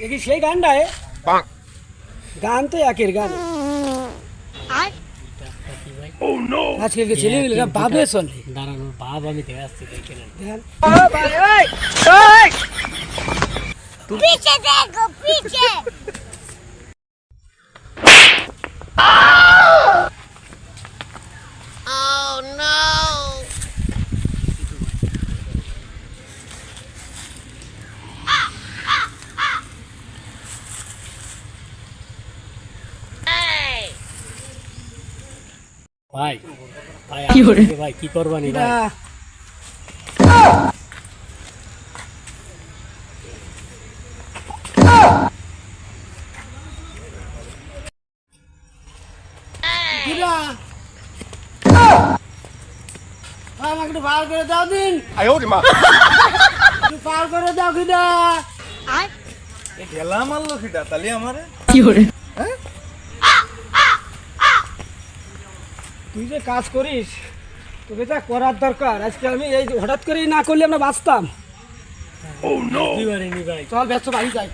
এ কি সেই গানটায় গান তো একের গান আজকালকে ছেলেগুলো ভাবে চলে দাঁড়ানোর ভাব আমি দেখে আসছি দেখে ভাই ভাই ভাই কি করবানি ভাই? আমাকে পার করে দাও দিন। পার করে দাও খিদা ঠেলা মারলো খিদা তাহলে আমার। কি করে? হ্যাঁ? তুই যে কাজ করিস তোকে যা করার দরকার আজকে আমি এই যে হঠাৎ করেই না করলে আমরা বাঁচতাম। ভাই। চল ব্যস্ত বাড়ি যাই।